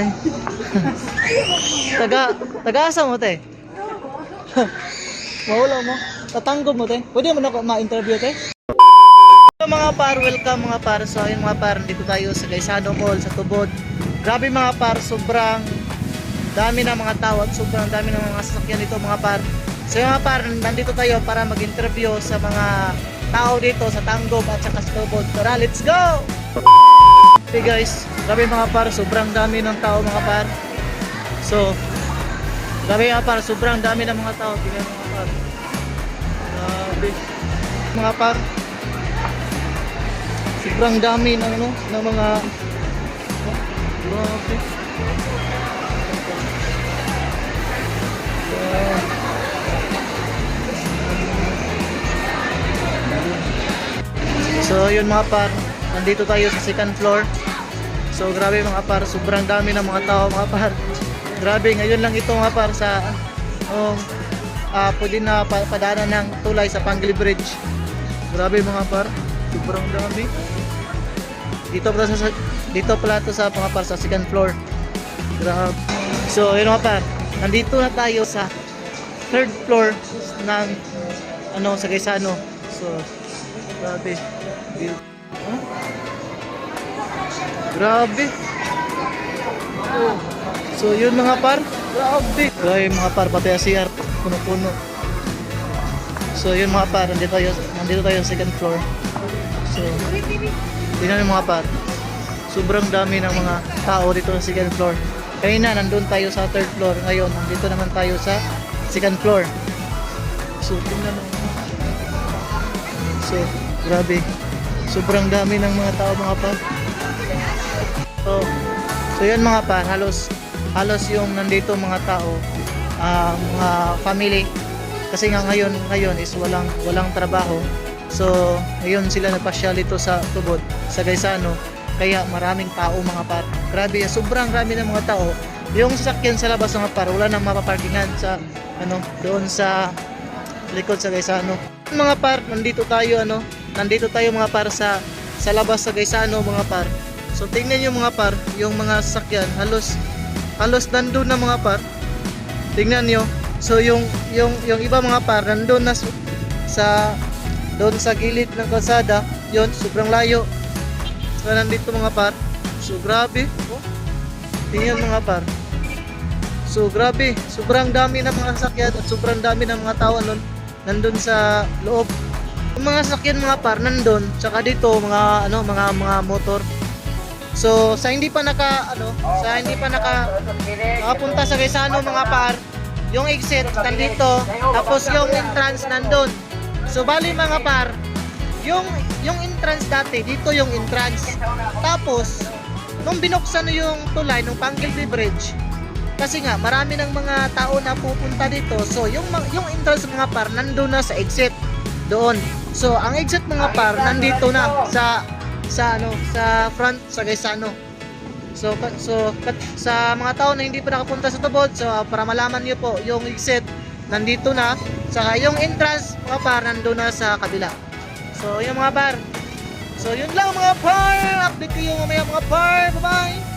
Bye. taga, taga asa mo te? Mawala mo. Tatanggo mo te. Pwede mo na ma-interview te? Mga par, welcome mga par. So ayun mga par, dito tayo sa Gaisano Mall, sa Tubod. Grabe mga par, sobrang dami ng mga tao at sobrang dami ng mga sasakyan dito mga par. So yung mga par, nandito tayo para mag-interview sa mga tao dito sa Tanggom at sa Tubod. Tara, let's go! Hey guys, grabe mga par, sobrang dami ng tao mga par. So, grabe mga par, sobrang dami ng mga tao. Tingnan mga par. Grabe. Mga par, sobrang dami ng ano, ng mga oh, grabe. Wow. So yun mga par, nandito tayo sa second floor. So grabe mga par, sobrang dami ng mga tao mga par. Grabe, ngayon lang ito mga par sa um, ah pwede na pa, padaanan ng tulay sa Panggil Bridge. Grabe mga par, sobrang dami. Dito pala sa dito pala to sa mga par sa second floor. Grabe. So yun mga par, nandito na tayo sa third floor ng ano sa Gaisano. So grabe. Huh? Grabe. Oh. So yun mga par. Grabe. Grabe mga par pati ang CR puno-puno. So yun mga par, nandito tayo, nandito tayo sa second floor. So tingnan niyo mga par. Sobrang dami ng mga tao dito sa second floor. Kanina nandun tayo sa third floor. Ngayon nandito naman tayo sa second floor. So tingnan mo. So grabe. Sobrang dami ng mga tao mga par. So, so yun mga par, halos halos yung nandito mga tao, ah, mga family kasi nga ngayon ngayon is walang walang trabaho. So, ngayon sila nagpasyal dito sa Tubod, sa Gaisano. Kaya maraming tao mga par. Grabe, sobrang rami ng mga tao. Yung sasakyan sa labas mga par, wala nang mapaparkingan sa ano, doon sa likod sa Gaisano. Mga par, nandito tayo ano, nandito tayo mga par sa sa labas sa Gaisano mga par. So tingnan niyo mga par, yung mga sasakyan halos halos nandun na mga par. Tingnan niyo. So yung yung yung iba mga par nandun na sa doon sa gilid ng kalsada, yon sobrang layo. So nandito mga par. So grabe. Tingnan mga par. So grabe, sobrang dami ng mga sasakyan at sobrang dami ng mga tao nun nandun sa loob. Mga sasakyan mga par nandun, tsaka dito mga ano mga mga motor. So sa hindi pa naka ano, sa hindi pa naka nakapunta sa Quezano mga par, yung exit nandito, tapos yung entrance nandun. So bali mga par, yung yung entrance dati, dito yung entrance. Tapos nung binuksan na yung tulay ng Panggilby Bridge, kasi nga marami ng mga tao na pupunta dito. So yung yung entrance mga par nandoon na sa exit doon. So ang exit mga par nandito na sa sa ano sa front sa. So ka- so kat- sa mga tao na hindi pa nakapunta sa Tubod, so para malaman niyo po yung exit nandito na. Saka yung entrance mga par nandoon na sa kabila. So yung mga par. So yun lang mga par. Update yung mamaya mga par. Bye-bye.